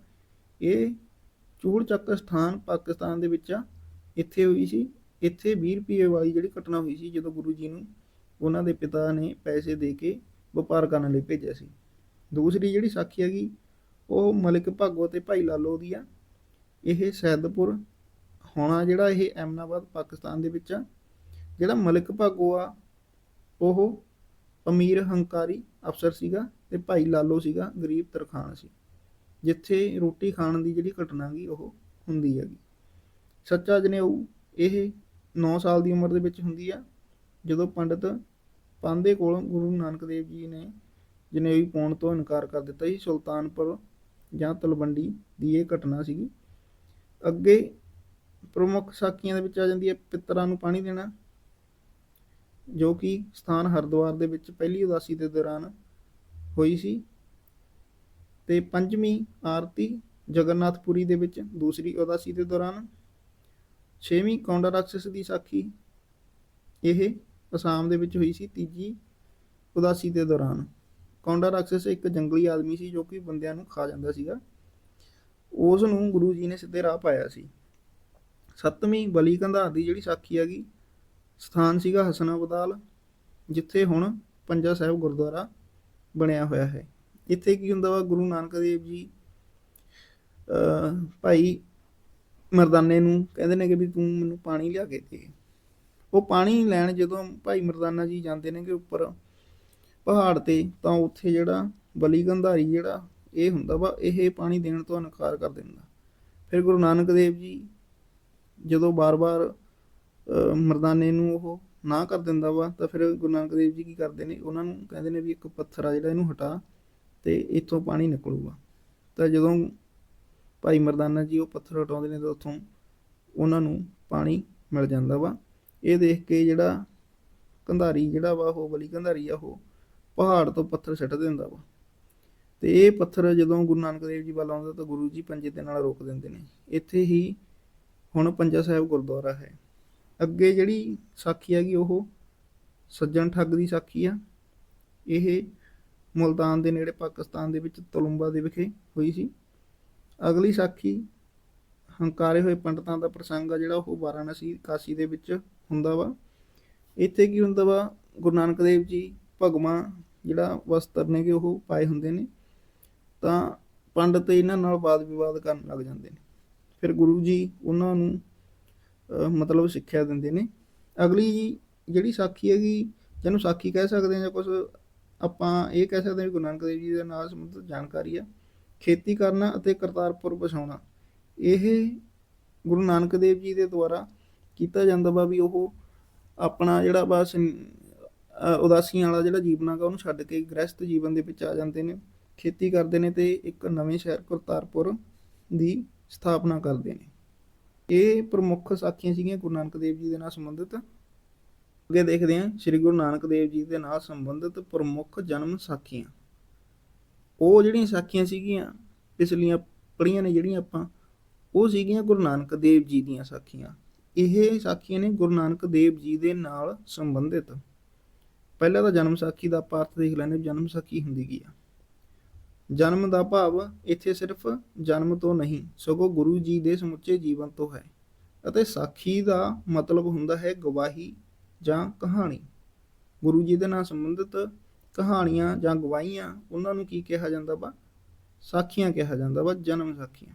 ਇਹ ਚੂੜ ਚੱਕ ਸਥਾਨ ਪਾਕਿਸਤਾਨ ਦੇ ਵਿੱਚ ਆ। ਇੱਥੇ ਹੋਈ ਸੀ। ਇੱਥੇ 20 ਰੁਪਏ ਵਾਲੀ ਜਿਹੜੀ ਘਟਨਾ ਹੋਈ ਸੀ, ਜਦੋਂ ਗੁਰੂ ਜੀ ਨੂੰ ਉਹਨਾਂ ਦੇ ਪਿਤਾ ਨੇ ਪੈਸੇ ਦੇ ਕੇ ਵਪਾਰ ਕਰਨ ਲਈ ਭੇਜਿਆ ਸੀ। ਦੂਸਰੀ ਜਿਹੜੀ ਸਾਖੀ ਹੈਗੀ, ਉਹ ਮਲਿਕ ਭਾਗੋ ਤੇ ਭਾਈ ਲਾਲੋ ਦੀ ਆ। ਇਹ ਸੈਦਪੁਰ ਹੋਣਾ ਜਿਹੜਾ ਇਹ ਐਮਨਾਬਾਦ ਪਾਕਿਸਤਾਨ ਦੇ ਵਿੱਚ ਆ। ਜਿਹੜਾ ਮਲਿਕ ਭਾਗੋ ਆ ਉਹ ਅਮੀਰ ਹੰਕਾਰੀ ਅਫਸਰ ਸੀਗਾ ਤੇ ਭਾਈ ਲਾਲੋ ਸੀਗਾ, ਗਰੀਬ ਤਰਖਾਨ ਸੀ। ਜਿੱਥੇ ਰੋਟੀ ਖਾਣ ਦੀ ਜਿਹੜੀ ਘਟਨਾ ਗਈ ਉਹ ਹੁੰਦੀ ਹੈਗੀ। ਸੱਚਾ ਜਨੇਊ ਇਹ 9 ਸਾਲ ਦੀ ਉਮਰ ਦੇ ਵਿੱਚ ਹੁੰਦੀ ਆ, ਜਦੋਂ ਪੰਡਤ ਪਾਂਦੇ ਕੋਲ ਗੁਰੂ ਨਾਨਕ ਦੇਵ ਜੀ ਨੇ ਜਨੇਊ ਪਾਉਣ ਤੋਂ ਇਨਕਾਰ ਕਰ ਦਿੱਤਾ ਸੀ, ਸੁਲਤਾਨਪੁਰ ਜਾਂ ਤਲਵੰਡੀ ਦੀ ਇਹ ਘਟਨਾ ਸੀਗੀ। ਅੱਗੇ ਪ੍ਰਮੁੱਖ ਸਾਖੀਆਂ ਦੇ ਵਿੱਚ ਆ ਜਾਂਦੀ ਹੈ, ਪਿੱਤਰਾਂ ਨੂੰ ਪਾਣੀ ਦੇਣਾ। ਜੋ ਕਿ ਸਥਾਨ ਹਰਿਦੁਆਰ ਦੇ ਵਿੱਚ ਪਹਿਲੀ ਉਦਾਸੀ ਦੇ ਦੌਰਾਨ ਹੋਈ ਸੀ ਤੇ ਪੰਜਵੀਂ ਆਰਤੀ ਜਗਨਨਾਥਪੁਰੀ ਦੇ ਵਿੱਚ ਦੂਸਰੀ ਉਦਾਸੀ ਦੇ ਦੌਰਾਨ, ਛੇਵੀਂ ਕੌਂਡਾ ਰਾਖਸ਼ ਦੀ ਸਾਖੀ ਇਹ ਅਸਾਮ ਦੇ ਵਿੱਚ ਹੋਈ ਸੀ, ਤੀਜੀ ਉਦਾਸੀ ਦੇ ਦੌਰਾਨ। ਕੌਂਡਾ ਰਾਖਸ਼ ਇੱਕ ਜੰਗਲੀ ਆਦਮੀ ਸੀ ਜੋ ਕਿ ਬੰਦਿਆਂ ਨੂੰ ਖਾ ਜਾਂਦਾ ਸੀਗਾ। ਉਸ ਨੂੰ ਗੁਰੂ ਜੀ ਨੇ ਸਿੱਧੇ ਰਾਹ ਪਾਇਆ ਸੀ। ਸੱਤਵੀਂ ਬਲੀ ਕੰਧਾਰ ਦੀ ਜਿਹੜੀ ਸਾਖੀ ਹੈਗੀ ਸਥਾਨ ਸੀਗਾ ਹਸਨਾਬਦਾਲ ਜਿੱਥੇ ਹੁਣ ਪੰਜਾ ਸਾਹਿਬ ਗੁਰਦੁਆਰਾ ਬਣਿਆ ਹੋਇਆ ਹੈ। ਇੱਥੇ ਕੀ ਹੁੰਦਾ ਵਾ, ਗੁਰੂ ਨਾਨਕ ਦੇਵ ਜੀ ਭਾਈ ਮਰਦਾਨੇ ਨੂੰ ਕਹਿੰਦੇ ਨੇ ਕਿ ਵੀ ਤੂੰ ਮੈਨੂੰ ਪਾਣੀ ਲਿਆ ਕੇ ਦੇ। ਉਹ ਪਾਣੀ ਲੈਣ ਜਦੋਂ ਭਾਈ ਮਰਦਾਨਾ ਜੀ ਜਾਂਦੇ ਨੇ ਕਿ ਉੱਪਰ ਪਹਾੜ ਤੇ, ਤਾਂ ਉੱਥੇ ਜਿਹੜਾ ਬਲੀ ਗੰਧਾਰੀ ਜਿਹੜਾ ਇਹ ਹੁੰਦਾ ਵਾ, ਇਹ ਪਾਣੀ ਦੇਣ ਤੋਂ ਇਨਕਾਰ ਕਰ ਦਿੰਦਾ। ਫਿਰ ਗੁਰੂ ਨਾਨਕ ਦੇਵ ਜੀ ਜਦੋਂ ਬਾਰ-ਬਾਰ ਮਰਦਾਨੇ ਨੂੰ ਉਹ ਨਾ ਕਰ ਦਿੰਦਾ ਵਾ, ਤਾਂ ਫਿਰ ਗੁਰੂ ਨਾਨਕ ਦੇਵ ਜੀ ਕੀ ਕਰਦੇ ਨੇ, ਉਹਨਾਂ ਨੂੰ ਕਹਿੰਦੇ ਨੇ ਵੀ ਇੱਕ ਪੱਥਰ ਆ ਜਿਹੜਾ ਇਹਨੂੰ ਹਟਾ ਤੇ ਇੱਥੋਂ ਪਾਣੀ ਨਿਕਲੂਗਾ। ਤਾਂ ਜਦੋਂ ਭਾਈ ਮਰਦਾਨਾ ਜੀ ਉਹ ਪੱਥਰ ਹਟਾਉਂਦੇ ਨੇ ਤਾਂ ਉੱਥੋਂ ਉਹਨਾਂ ਨੂੰ ਪਾਣੀ ਮਿਲ ਜਾਂਦਾ ਵਾ। ਇਹ ਦੇਖ ਕੇ ਜਿਹੜਾ ਕੰਧਾਰੀ ਜਿਹੜਾ ਵਾ, ਉਹ ਬਲੀ ਕੰਧਾਰੀ ਆ, ਉਹ ਪਹਾੜ ਤੋਂ ਪੱਥਰ ਛੱਡ ਦਿੰਦਾ ਵਾ। ਤੇ ਇਹ ਪੱਥਰ ਜਦੋਂ ਗੁਰੂ ਨਾਨਕ ਦੇਵ ਜੀ ਵੱਲ ਆਉਂਦਾ ਤਾਂ ਗੁਰੂ ਜੀ ਪੰਜੇ ਦੇ ਨਾਲ ਰੋਕ ਦਿੰਦੇ ਨੇ। ਇੱਥੇ ਹੀ ਹੁਣ ਪੰਜਾ ਸਾਹਿਬ ਗੁਰਦੁਆਰਾ ਹੈ। ਅੱਗੇ ਜਿਹੜੀ ਸਾਖੀ ਹੈਗੀ ਉਹ ਸੱਜਣ ਠੱਗ ਦੀ ਸਾਖੀ ਆ। ਇਹ ਮੁਲਤਾਨ ਦੇ ਨੇੜੇ ਪਾਕਿਸਤਾਨ ਦੇ ਵਿੱਚ ਤਲੁੰਬਾ ਦੇ ਵਿਖੇ ਹੋਈ ਸੀ। ਅਗਲੀ ਸਾਖੀ ਹੰਕਾਰੇ ਹੋਏ ਪੰਡਤਾਂ ਦਾ ਪ੍ਰਸੰਗ ਆ ਜਿਹੜਾ ਉਹ ਵਾਰਾਣਸੀ ਕਾਸ਼ੀ ਦੇ ਵਿੱਚ ਹੁੰਦਾ ਵਾ। ਇੱਥੇ ਕੀ ਹੁੰਦਾ ਵਾ? ਗੁਰੂ ਨਾਨਕ ਦੇਵ ਜੀ ਭਗਵਾਂ ਜਿਹੜਾ ਵਸਤਰ ਨੇਗੇ ਉਹ ਪਾਏ ਹੁੰਦੇ ਨੇ। ਤਾਂ ਪੰਡਤ ਇਹਨਾਂ ਨਾਲ ਵਾਦ ਵਿਵਾਦ ਕਰਨ ਲੱਗ ਜਾਂਦੇ ਨੇ। ਫਿਰ ਗੁਰੂ ਜੀ ਉਹਨਾਂ ਨੂੰ ਮਤਲਬ ਸਿੱਖਿਆ ਦਿੰਦੇ ਨੇ। ਅਗਲੀ ਜਿਹੜੀ ਸਾਖੀ ਹੈਗੀ, ਜਿਹਨੂੰ ਸਾਖੀ ਕਹਿ ਸਕਦੇ ਹਾਂ ਜਾਂ ਕੁਝ ਆਪਾਂ ਇਹ ਕਹਿ ਸਕਦੇ ਹਾਂ ਵੀ ਗੁਰੂ ਨਾਨਕ ਦੇਵ ਜੀ ਦੇ ਨਾਲ ਸੰਬੰਧਿਤ ਜਾਣਕਾਰੀ ਆ। ਖੇਤੀ ਕਰਨਾ ਅਤੇ ਕਰਤਾਰਪੁਰ ਵਸਾਉਣਾ ਇਹ ਗੁਰੂ ਨਾਨਕ ਦੇਵ ਜੀ ਦੇ ਦੁਆਰਾ ਕੀਤਾ ਜਾਂਦਾ ਵਾ ਵੀ ਉਹ ਆਪਣਾ ਜਿਹੜਾ ਬਸ ਉਦਾਸੀਆਂ ਵਾਲਾ ਜਿਹੜਾ ਜੀਵਨ ਹੈਗਾ, ਉਹਨੂੰ ਛੱਡ ਕੇ ਗ੍ਰਸਤ ਜੀਵਨ ਦੇ ਵਿੱਚ ਆ ਜਾਂਦੇ ਨੇ। ਖੇਤੀ ਕਰਦੇ ਨੇ ਤੇ ਇੱਕ ਨਵੇਂ ਸ਼ਹਿਰ ਕਰਤਾਰਪੁਰ ਦੀ ਸਥਾਪਨਾ ਕਰਦੇ ਨੇ। ਇਹ ਪ੍ਰਮੁੱਖ ਸਾਖੀਆਂ ਸੀਗੀਆਂ ਗੁਰੂ ਨਾਨਕ ਦੇਵ ਜੀ ਦੇ ਨਾਲ ਸੰਬੰਧਿਤ। ਅੱਗੇ ਦੇਖਦੇ ਹਾਂ, ਸ੍ਰੀ ਗੁਰੂ ਨਾਨਕ ਦੇਵ ਜੀ ਦੇ ਨਾਲ ਸੰਬੰਧਿਤ ਪ੍ਰਮੁੱਖ ਜਨਮ ਸਾਖੀਆਂ। ਉਹ ਜਿਹੜੀਆਂ ਸਾਖੀਆਂ ਸੀਗੀਆਂ, ਪਿਛਲੀਆਂ ਪੜੀਆਂ ਨੇ ਜਿਹੜੀਆਂ ਆਪਾਂ, ਉਹ ਸੀਗੀਆਂ ਗੁਰੂ ਨਾਨਕ ਦੇਵ ਜੀ ਦੀਆਂ ਸਾਖੀਆਂ। ਇਹ ਸਾਖੀਆਂ ਨੇ ਗੁਰੂ ਨਾਨਕ ਦੇਵ ਜੀ ਦੇ ਨਾਲ ਸੰਬੰਧਿਤ। ਪਹਿਲਾਂ ਤਾਂ ਜਨਮ ਸਾਖੀ ਦਾ ਆਪਾਂ ਅਰਥ ਦੇਖ ਲੈਂਦੇ ਜਨਮ ਸਾਖੀ ਹੁੰਦੀ ਕੀ ਆ। ਜਨਮ ਦਾ ਭਾਵ ਇੱਥੇ ਸਿਰਫ ਜਨਮ ਤੋਂ ਨਹੀਂ, ਸਗੋਂ ਗੁਰੂ ਜੀ ਦੇ ਸਮੁੱਚੇ ਜੀਵਨ ਤੋਂ ਹੈ। ਅਤੇ ਸਾਖੀ ਦਾ ਮਤਲਬ ਹੁੰਦਾ ਹੈ ਗਵਾਹੀ ਜਾਂ ਕਹਾਣੀ। ਗੁਰੂ ਜੀ ਦੇ ਨਾਲ ਸੰਬੰਧਿਤ ਕਹਾਣੀਆਂ ਜਾਂ ਗਵਾਹੀਆਂ, ਉਹਨਾਂ ਨੂੰ ਕੀ ਕਿਹਾ ਜਾਂਦਾ ਵਾ? ਸਾਖੀਆਂ ਕਿਹਾ ਜਾਂਦਾ ਵਾ, ਜਨਮ ਸਾਖੀਆਂ।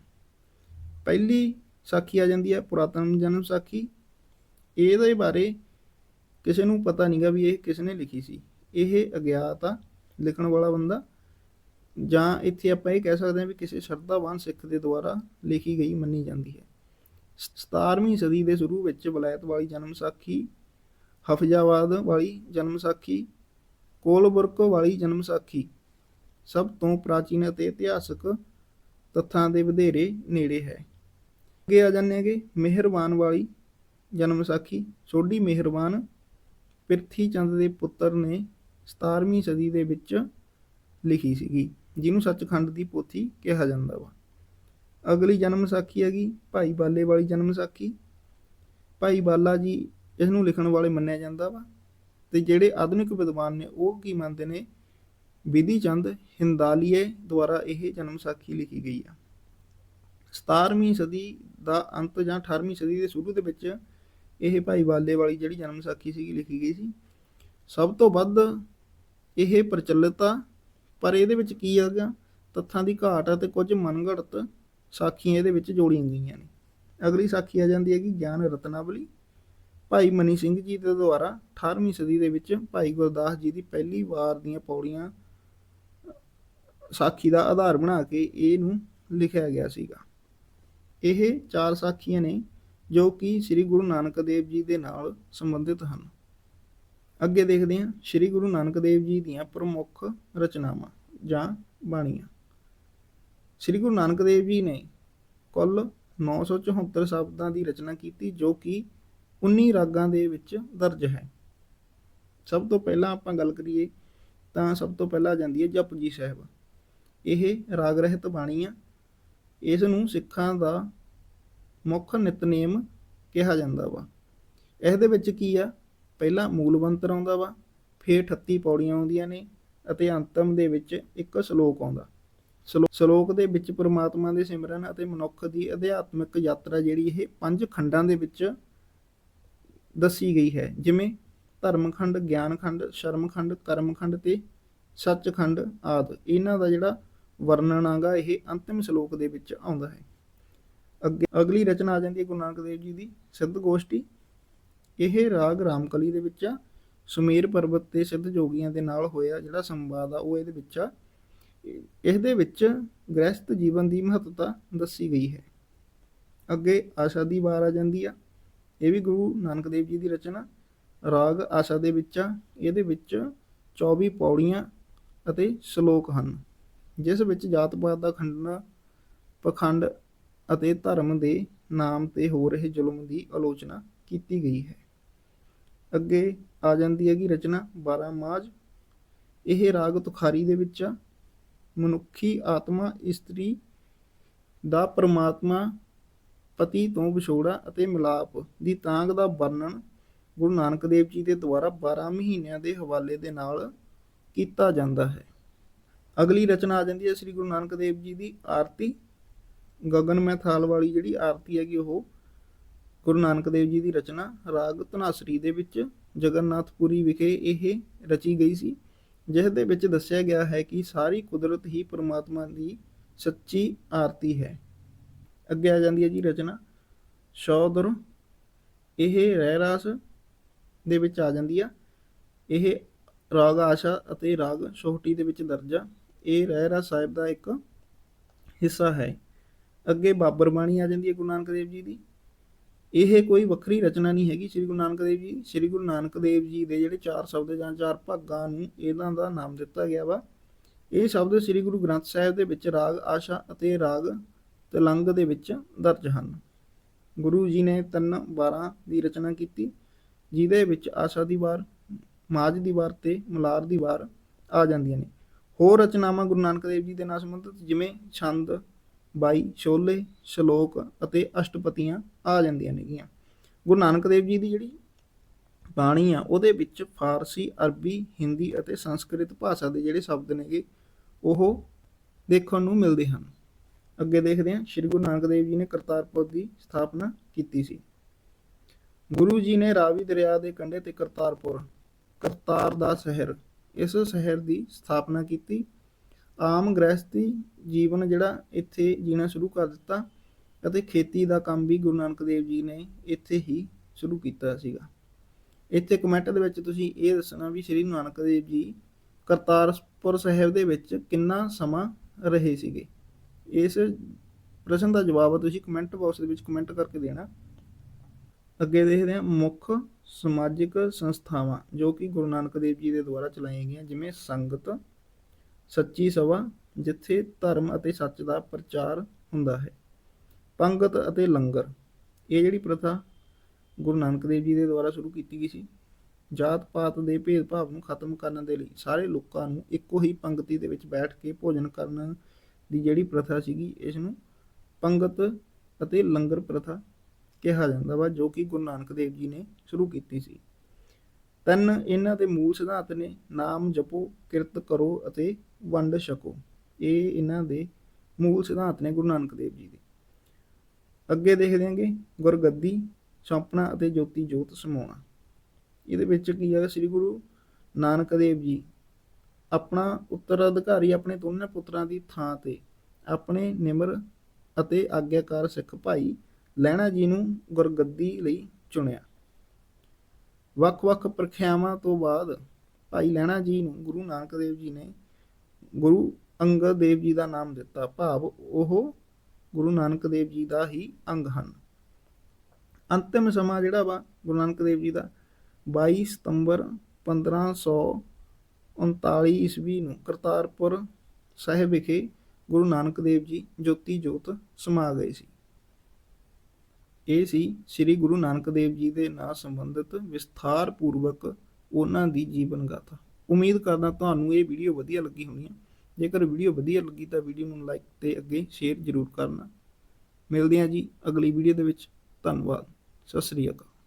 ਪਹਿਲੀ ਸਾਖੀ ਆ ਜਾਂਦੀ ਹੈ, ਪੁਰਾਤਨ ਜਨਮ ਸਾਖੀ। ਇਹਦੇ ਬਾਰੇ ਕਿਸੇ ਨੂੰ ਪਤਾ ਨਹੀਂਗਾ ਵੀ ਇਹ ਕਿਸ ਨੇ ਲਿਖੀ ਸੀ। ਇਹ ਅਗਿਆਤ ਆ, ਲਿਖਣ ਵਾਲਾ ਬੰਦਾ। ਜਾਂ ਇੱਥੇ ਆਪਾਂ ਇਹ ਕਹਿ ਸਕਦੇ ਹਾਂ ਵੀ ਕਿਸੇ ਸ਼ਰਧਾਵਾਨ ਸਿੱਖ ਦੇ ਦੁਆਰਾ ਲਿਖੀ ਗਈ ਮੰਨੀ ਜਾਂਦੀ ਹੈ। 17ਵੀਂ ਸਦੀ ਦੇ ਸ਼ੁਰੂ ਵਿੱਚ ਵਲਾਇਤ ਵਾਲੀ ਜਨਮ ਸਾਖੀ, ਹਫਜਾਬਾਦ ਵਾਲੀ ਜਨਮ ਸਾਖੀ, ਕੋਲਬੁਰਕ ਵਾਲੀ ਜਨਮ ਸਾਖੀ ਸਭ ਤੋਂ ਪ੍ਰਾਚੀਨ ਅਤੇ ਇਤਿਹਾਸਕ ਤੱਥਾਂ ਦੇ ਵਧੇਰੇ ਨੇੜੇ ਹੈ। ਅੱਗੇ ਆ ਜਾਂਦੇ ਹੈਗੇ ਮਿਹਰਬਾਨ ਵਾਲੀ ਜਨਮ ਸਾਖੀ, ਸੋਢੀ ਮਿਹਰਬਾਨ ਪਿਰਥੀ ਚੰਦ ਦੇ ਪੁੱਤਰ ਨੇ 17ਵੀਂ ਸਦੀ ਦੇ ਵਿੱਚ ਲਿਖੀ ਸੀਗੀ। ਜਿਹਨੂੰ ਸੱਚਖੰਡ ਦੀ ਪੋਥੀ ਕਿਹਾ ਜਾਂਦਾ ਵਾ। ਅਗਲੀ ਜਨਮ ਸਾਖੀ ਹੈਗੀ ਭਾਈ ਬਾਲੇ ਵਾਲੀ ਜਨਮ ਸਾਖੀ। ਭਾਈ ਬਾਲਾ ਜੀ ਇਸ ਨੂੰ ਲਿਖਣ ਵਾਲੇ ਮੰਨਿਆ ਜਾਂਦਾ ਵਾ ਤੇ ਜਿਹੜੇ ਆਧੁਨਿਕ ਵਿਦਵਾਨ ਨੇ ਉਹ ਕੀ ਮੰਨਦੇ ਨੇ? ਵਿਧੀ ਚੰਦ ਹਿੰਦਾਲੀਏ ਦੁਆਰਾ ਇਹ ਜਨਮ ਸਾਖੀ ਲਿਖੀ ਗਈ ਆ। 17ਵੀਂ ਸਦੀ ਦਾ ਅੰਤ ਜਾਂ 18ਵੀਂ ਸਦੀ ਦੇ ਸ਼ੁਰੂ ਦੇ ਵਿੱਚ ਇਹ ਭਾਈ ਬਾਲੇ ਵਾਲੀ ਜਿਹੜੀ ਜਨਮ ਸਾਖੀ ਸੀਗੀ ਲਿਖੀ ਗਈ ਸੀ। ਸਭ ਤੋਂ ਵੱਧ ਇਹ ਪ੍ਰਚਲਿਤ ਆ ਪਰ ਇਹਦੇ ਵਿੱਚ ਕੀ ਹੈਗਾ ਤੱਥਾਂ ਦੀ ਘਾਟ ਅਤੇ ਕੁਝ ਮਨਗੜਤ ਸਾਖੀਆਂ ਇਹਦੇ ਵਿੱਚ ਜੋੜੀਆਂ ਗਈਆਂ ਨੇ। ਅਗਲੀ ਸਾਖੀ ਆ ਜਾਂਦੀ ਹੈਗੀ ਗਿਆਨ ਰਤਨਾਵਲੀ। ਭਾਈ ਮਨੀ ਸਿੰਘ ਜੀ ਦੇ ਦੁਆਰਾ 18ਵੀਂ ਸਦੀ ਦੇ ਵਿੱਚ ਭਾਈ ਗੁਰਦਾਸ ਜੀ ਦੀ ਪਹਿਲੀ ਵਾਰ ਦੀਆਂ ਪੌੜੀਆਂ ਸਾਖੀ ਦਾ ਆਧਾਰ ਬਣਾ ਕੇ ਇਹਨੂੰ ਲਿਖਿਆ ਗਿਆ ਸੀਗਾ। ਇਹ ਚਾਰ ਸਾਖੀਆਂ ਨੇ ਜੋ ਕਿ ਸ੍ਰੀ ਗੁਰੂ ਨਾਨਕ ਦੇਵ ਜੀ ਦੇ ਨਾਲ ਸੰਬੰਧਿਤ ਹਨ। ਅੱਗੇ ਦੇਖਦੇ ਹਾਂ ਸ੍ਰੀ ਗੁਰੂ ਨਾਨਕ ਦੇਵ ਜੀ ਦੀਆਂ ਪ੍ਰਮੁੱਖ ਰਚਨਾਵਾਂ ਜਾਂ ਬਾਣੀਆਂ। ਸ੍ਰੀ ਗੁਰੂ ਨਾਨਕ ਦੇਵ ਜੀ ਨੇ ਕੁੱਲ 974 ਸ਼ਬਦਾਂ ਦੀ ਰਚਨਾ ਕੀਤੀ ਜੋ ਕਿ 19 ਰਾਗਾਂ ਦੇ ਵਿੱਚ ਦਰਜ ਹੈ। ਸਭ ਤੋਂ ਪਹਿਲਾਂ ਆਪਾਂ ਗੱਲ ਕਰੀਏ ਤਾਂ ਸਭ ਤੋਂ ਪਹਿਲਾਂ ਆ ਜਾਂਦੀ ਹੈ ਜਪਜੀ ਸਾਹਿਬ। ਇਹ ਰਾਗ ਰਹਿਤ ਬਾਣੀ ਆ ਇਸ ਨੂੰ ਸਿੱਖਾਂ ਦਾ ਮੁੱਖ ਨਿਤਨੇਮ ਕਿਹਾ ਜਾਂਦਾ ਵਾ। ਇਸ ਦੇ ਵਿੱਚ ਕੀ ਆ? ਪਹਿਲਾਂ ਮੂਲ ਮੰਤਰ ਆਉਂਦਾ ਵਾ, ਫਿਰ 38 ਪੌੜੀਆਂ ਆਉਂਦੀਆਂ ਨੇ ਅਤੇ ਅੰਤਮ ਦੇ ਵਿੱਚ ਇੱਕ ਸ਼ਲੋਕ ਆਉਂਦਾ। ਸ਼ਲੋ- ਸ਼ਲੋਕ ਦੇ ਵਿੱਚ ਪ੍ਰਮਾਤਮਾ ਦੇ ਸਿਮਰਨ ਅਤੇ ਮਨੁੱਖ ਦੀ ਅਧਿਆਤਮਿਕ ਯਾਤਰਾ ਜਿਹੜੀ ਇਹ ਪੰਜ ਖੰਡਾਂ ਦੇ ਵਿੱਚ ਦੱਸੀ ਗਈ ਹੈ, ਜਿਵੇਂ ਧਰਮ ਖੰਡ ਗਿਆਨ ਖੰਡ ਧਰਮਖੰਡ, ਗਿਆਨਖੰਡ, ਸ਼ਰਮਖੰਡ, ਕਰਮਖੰਡ ਤੇ ਸੱਚਖੰਡ ਆਦ। ਇਹਨਾਂ ਦਾ ਜਿਹੜਾ ਵਰਣਨ ਆਗਾ ਇਹ ਅੰਤਿਮ ਸ਼ਲੋਕ ਦੇ ਵਿੱਚ ਆਉਂਦਾ ਹੈ। ਅੱਗੇ, ਅਗਲੀ ਰਚਨਾ ਆ ਜਾਂਦੀ ਹੈ ਗੁਰੂ ਨਾਨਕ ਦੇਵ ਜੀ ਦੀ ਸਿੱਧ ਗੋਸ਼ਟੀ। ਇਹ ਰਾਗ ਰਾਮਕਲੀ ਦੇ ਵਿੱਚ ਆ। ਸੁਮੇਰ ਪਰਬਤ ਤੇ ਸਿੱਧ ਜੋਗੀਆਂ ਦੇ ਨਾਲ ਹੋਇਆ ਜਿਹੜਾ ਸੰਵਾਦ ਆ, ਉਹ ਇਹਦੇ ਵਿੱਚ ਆ। ਇਸ ਦੇ ਵਿੱਚ ਗ੍ਰਸਤ ਜੀਵਨ ਦੀ ਮਹੱਤਤਾ ਦੱਸੀ ਗਈ ਹੈ। ਅੱਗੇ ਆਸ਼ਾ ਦੀ ਵਾਰ ਆ ਜਾਂਦੀ ਆ। ਇਹ ਵੀ ਗੁਰੂ ਨਾਨਕ ਦੇਵ ਜੀ ਦੀ ਰਚਨਾ। ਰਾਗ ਆਸ਼ਾ ਦੇ ਵਿੱਚ ਆ। ਇਹਦੇ ਵਿੱਚ 24 ਪੌੜੀਆਂ ਅਤੇ ਸ਼ਲੋਕ ਹਨ, ਜਿਸ ਵਿੱਚ ਜਾਤ ਪਾਤ ਦਾ ਖੰਡਨ, ਪਖੰਡ ਅਤੇ ਧਰਮ ਦੇ ਨਾਮ ਤੇ ਹੋ ਰਹੇ ਜ਼ੁਲਮ ਦੀ ਆਲੋਚਨਾ ਕੀਤੀ ਗਈ ਹੈ। ਅੱਗੇ ਆ ਜਾਂਦੀ ਹੈਗੀ ਰਚਨਾ 12 ਮਾਝ। ਇਹ ਰਾਗ ਤੁਖਾਰੀ ਦੇ ਵਿੱਚ ਆ। ਮਨੁੱਖੀ ਆਤਮਾ, ਇਸਤਰੀ ਦਾ ਪਰਮਾਤਮਾ, ਪਤੀ ਤੋਂ ਵਿਛੋੜਾ ਅਤੇ ਮਿਲਾਪ ਦੀ ਤਾਂਗ ਦਾ ਵਰਣਨ ਗੁਰੂ ਨਾਨਕ ਦੇਵ ਜੀ ਦੇ ਦੁਆਰਾ 12 ਮਹੀਨਿਆਂ ਦੇ ਹਵਾਲੇ ਦੇ ਨਾਲ ਕੀਤਾ ਜਾਂਦਾ ਹੈ। ਅਗਲੀ ਰਚਨਾ ਆ ਜਾਂਦੀ ਹੈ ਸ੍ਰੀ ਗੁਰੂ ਨਾਨਕ ਦੇਵ ਜੀ ਦੀ ਆਰਤੀ। ਗਗਨ ਮੈਂ ਵਾਲੀ ਜਿਹੜੀ ਆਰਤੀ ਹੈਗੀ ਉਹ ਗੁਰੂ ਨਾਨਕ ਦੇਵ ਜੀ ਦੀ ਰਚਨਾ ਰਾਗ ਧਨਾਸਰੀ ਦੇ ਵਿੱਚ ਜਗਨਨਾਥਪੁਰੀ ਵਿਖੇ ਇਹ ਰਚੀ ਗਈ ਸੀ, ਜਿਸ ਦੇ ਵਿੱਚ ਦੱਸਿਆ ਗਿਆ ਹੈ ਕਿ ਸਾਰੀ ਕੁਦਰਤ ਹੀ ਪਰਮਾਤਮਾ ਦੀ ਸੱਚੀ ਆਰਤੀ ਹੈ। ਅੱਗੇ ਆ ਜਾਂਦੀ ਹੈ ਜੀ ਰਚਨਾ। ਸ਼ੌਦਰ ਇਹ ਰਹਿ ਰਾਸ ਦੇ ਵਿੱਚ ਆ ਜਾਂਦੀ ਆ। ਇਹ ਰਾਗ ਆਸ਼ਾ ਅਤੇ ਰਾਗ ਸੋਹਟੀ ਦੇ ਵਿੱਚ ਦਰਜਾ। ਇਹ ਰਹਿ ਰਾਸ ਸਾਹਿਬ ਦਾ ਇੱਕ ਹਿੱਸਾ ਹੈ। ਅੱਗੇ ਬਾਬਰ ਬਾਣੀ ਆ ਜਾਂਦੀ ਹੈ ਗੁਰੂ ਨਾਨਕ ਦੇਵ ਜੀ ਦੀ। ਇਹ ਕੋਈ ਵੱਖਰੀ ਰਚਨਾ ਨਹੀਂ ਹੈਗੀ। ਸ੍ਰੀ ਗੁਰੂ ਨਾਨਕ ਦੇਵ ਜੀ, ਸ੍ਰੀ ਗੁਰੂ ਨਾਨਕ ਦੇਵ ਜੀ ਦੇ ਜਿਹੜੇ ਚਾਰ ਸ਼ਬਦ ਜਾਂ ਚਾਰ ਭਾਗਾਂ ਨੂੰ ਇਹਨਾਂ ਦਾ ਨਾਮ ਦਿੱਤਾ ਗਿਆ ਵਾ। ਇਹ ਸ਼ਬਦ ਸ੍ਰੀ ਗੁਰੂ ਗ੍ਰੰਥ ਸਾਹਿਬ ਦੇ ਵਿੱਚ ਰਾਗ, ਆਸ਼ਾ ਅਤੇ ਰਾਗ ਤਲੰਗ ਦੇ ਵਿੱਚ ਦਰਜ ਹਨ। ਗੁਰੂ ਜੀ ਨੇ ਤਿੰਨ 12 ਦੀ ਰਚਨਾ ਕੀਤੀ, ਜਿਹਦੇ ਵਿੱਚ ਆਸ਼ਾ ਦੀ ਵਾਰ, ਮਾਝ ਦੀ ਵਾਰ ਤੇ ਮਲਾਰ ਦੀ ਵਾਰ ਆ ਜਾਂਦੀਆਂ ਨੇ। ਹੋਰ ਰਚਨਾਵਾਂ ਗੁਰੂ ਨਾਨਕ ਦੇਵ ਜੀ ਦੇ ਨਾਲ ਸੰਬੰਧਿਤ, ਜਿਵੇਂ ਛੰਦ ਬਾਈ ਛੋਲੇ, ਸ਼ਲੋਕ ਅਤੇ ਅਸ਼ਟਪਤੀਆਂ ਆ ਜਾਂਦੀਆਂ ਨੇਗੀਆਂ। ਗੁਰੂ ਨਾਨਕ ਦੇਵ ਜੀ ਦੀ ਜਿਹੜੀ ਬਾਣੀ ਆ, ਉਹਦੇ ਵਿੱਚ ਫਾਰਸੀ, ਅਰਬੀ, ਹਿੰਦੀ ਅਤੇ ਸੰਸਕ੍ਰਿਤ ਭਾਸ਼ਾ ਦੇ ਜਿਹੜੇ ਸ਼ਬਦ ਨੇਗੇ, ਉਹ ਦੇਖਣ ਨੂੰ ਮਿਲਦੇ ਹਨ। ਅੱਗੇ ਦੇਖਦੇ ਹਾਂ, ਸ੍ਰੀ ਗੁਰੂ ਨਾਨਕ ਦੇਵ ਜੀ ਨੇ ਕਰਤਾਰਪੁਰ ਦੀ ਸਥਾਪਨਾ ਕੀਤੀ ਸੀ। ਗੁਰੂ ਜੀ ਨੇ ਰਾਵੀ ਦਰਿਆ ਦੇ ਕੰਢੇ ਤੇ ਕਰਤਾਰਪੁਰ, ਕਰਤਾਰ ਦਾ ਸ਼ਹਿਰ, ਇਸ ਸ਼ਹਿਰ ਦੀ ਸਥਾਪਨਾ ਕੀਤੀ। ਆਮ ਗ੍ਰਹਿਸਥੀ ਜੀਵਨ ਜਿਹੜਾ ਇੱਥੇ ਜੀਣਾ ਸ਼ੁਰੂ ਕਰ ਦਿੱਤਾ ਅਤੇ ਖੇਤੀ ਦਾ ਕੰਮ ਵੀ ਗੁਰੂ ਨਾਨਕ ਦੇਵ ਜੀ ਨੇ ਇੱਥੇ ਹੀ ਸ਼ੁਰੂ ਕੀਤਾ ਸੀਗਾ। ਇੱਥੇ ਕਮੈਂਟ ਦੇ ਵਿੱਚ ਤੁਸੀਂ ਇਹ ਦੱਸਣਾ ਵੀ ਸ੍ਰੀ ਨਾਨਕ ਦੇਵ ਜੀ ਕਰਤਾਰਪੁਰ ਸਾਹਿਬ ਦੇ ਵਿੱਚ ਕਿੰਨਾ ਸਮਾਂ ਰਹੇ ਸੀਗੇ? ਇਸ ਪ੍ਰਸ਼ਨ ਦਾ ਜਵਾਬ ਤੁਸੀਂ ਕਮੈਂਟ ਬਾਕਸ ਦੇ ਵਿੱਚ ਕਮੈਂਟ ਕਰਕੇ ਦੇਣਾ। ਅੱਗੇ ਦੇਖਦੇ ਹਾਂ ਮੁੱਖ ਸਮਾਜਿਕ ਸੰਸਥਾਵਾਂ ਜੋ ਕਿ ਗੁਰੂ ਨਾਨਕ ਦੇਵ ਜੀ ਦੇ ਦੁਆਰਾ ਚਲਾਈਆਂ ਗਈਆਂ, ਜਿਵੇਂ ਸੰਗਤ ਸੱਚੀ ਸਭਾ ਜਿੱਥੇ ਧਰਮ ਅਤੇ ਸੱਚ ਦਾ ਪ੍ਰਚਾਰ ਹੁੰਦਾ ਹੈ। ਪੰਗਤ ਅਤੇ ਲੰਗਰ। ਇਹ ਜਿਹੜੀ ਪ੍ਰਥਾ ਗੁਰੂ ਨਾਨਕ ਦੇਵ ਜੀ ਦੇ ਦੁਆਰਾ ਸ਼ੁਰੂ ਕੀਤੀ ਗਈ ਸੀ। ਜਾਤ ਪਾਤ ਦੇ ਭੇਦਭਾਵ ਨੂੰ ਖਤਮ ਕਰਨ ਦੇ ਲਈ ਸਾਰੇ ਲੋਕਾਂ ਨੂੰ ਇੱਕੋ ਹੀ ਪੰਗਤੀ ਦੇ ਵਿੱਚ ਬੈਠ ਕੇ ਭੋਜਨ ਕਰਨ ਦੀ ਜਿਹੜੀ ਪ੍ਰਥਾ ਸੀਗੀ ਇਸ ਨੂੰ ਪੰਗਤ ਅਤੇ ਲੰਗਰ ਪ੍ਰਥਾ ਕਿਹਾ ਜਾਂਦਾ ਵਾ, ਜੋ ਕਿ ਗੁਰੂ ਨਾਨਕ ਦੇਵ ਜੀ ਨੇ ਸ਼ੁਰੂ ਕੀਤੀ ਸੀ। ਤਿੰਨ ਇਹਨਾਂ ਦੇ ਮੂਲ ਸਿਧਾਂਤ ਨੇ, ਨਾਮ ਜਪੋ, ਕਿਰਤ ਕਰੋ ਅਤੇ ਵੰਡ ਛਕੋ। ਇਹ ਇਹਨਾਂ ਦੇ ਮੂਲ ਸਿਧਾਂਤ ਨੇ ਗੁਰੂ ਨਾਨਕ ਦੇਵ ਜੀ ਦੇ। ਅੱਗੇ ਦੇਖਦੇ ਹਾਂਗੇ, ਗੁਰਗੱਦੀ ਸੌਂਪਣਾ ਅਤੇ ਜੋਤੀ ਜੋਤ ਸਮਾਉਣਾ। ਇਹਦੇ ਵਿੱਚ ਕੀ ਹੈ ਸ੍ਰੀ ਗੁਰੂ ਨਾਨਕ ਦੇਵ ਜੀ ਆਪਣਾ ਉੱਤਰਾਧਿਕਾਰੀ ਆਪਣੇ ਦੋਨੇ ਪੁੱਤਰਾਂ ਦੀ ਥਾਂ ਤੇ ਆਪਣੇ ਨਿਮਰ ਅਤੇ ਆਗਿਆਕਾਰ ਸਿੱਖ ਭਾਈ ਲਹਿਣਾ ਜੀ ਨੂੰ ਗੁਰਗੱਦੀ ਲਈ ਚੁਣਿਆ। ਵੱਖ-ਵੱਖ ਪ੍ਰਖਿਆਵਾਂ ਤੋਂ ਬਾਅਦ ਭਾਈ ਲਹਿਣਾ ਜੀ ਨੂੰ ਗੁਰੂ ਨਾਨਕ ਦੇਵ ਜੀ ਨੇ ਗੁਰੂ ਅੰਗਦ ਦੇਵ ਜੀ ਦਾ ਨਾਮ ਦਿੱਤਾ। ਭਾਵ ਉਹ ਗੁਰੂ ਨਾਨਕ ਦੇਵ ਜੀ ਦਾ ਹੀ ਅੰਗ ਹਨ। ਅੰਤਿਮ ਸਮਾਂ ਜਿਹੜਾ ਵਾ ਗੁਰੂ ਨਾਨਕ ਦੇਵ ਜੀ ਦਾ 22 ਸਤੰਬਰ 1539 ਈਸਵੀ ਨੂੰ ਕਰਤਾਰਪੁਰ ਸਾਹਿਬ ਵਿਖੇ ਗੁਰੂ ਨਾਨਕ ਦੇਵ ਜੀ ਜੋਤੀ ਜੋਤ ਸਮਾ ਗਏ ਸੀ। ਇਹ ਸੀ, ਸ੍ਰੀ ਗੁਰੂ ਨਾਨਕ ਦੇਵ ਜੀ ਦੇ ਨਾਲ ਸੰਬੰਧਿਤ ਵਿਸਥਾਰ ਪੂਰਵਕ ਉਹਨਾਂ ਦੀ ਜੀਵਨ ਗਾਥਾ। ਉਮੀਦ ਕਰਦਾ ਤੁਹਾਨੂੰ ਇਹ ਵੀਡੀਓ ਵਧੀਆ ਲੱਗੀ ਹੋਣੀ ਹੈ। ਜੇਕਰ ਵੀਡੀਓ ਵਧੀਆ ਲੱਗੀ ਤਾਂ ਵੀਡੀਓ ਨੂੰ ਲਾਈਕ ਤੇ ਅੱਗੇ ਸ਼ੇਅਰ ਜ਼ਰੂਰ ਕਰਨਾ। ਮਿਲਦੇ ਹਾਂ ਜੀ ਅਗਲੀ ਵੀਡੀਓ ਦੇ ਵਿੱਚ। ਧੰਨਵਾਦ। ਸਤਿ ਸ੍ਰੀ ਅਕਾਲ।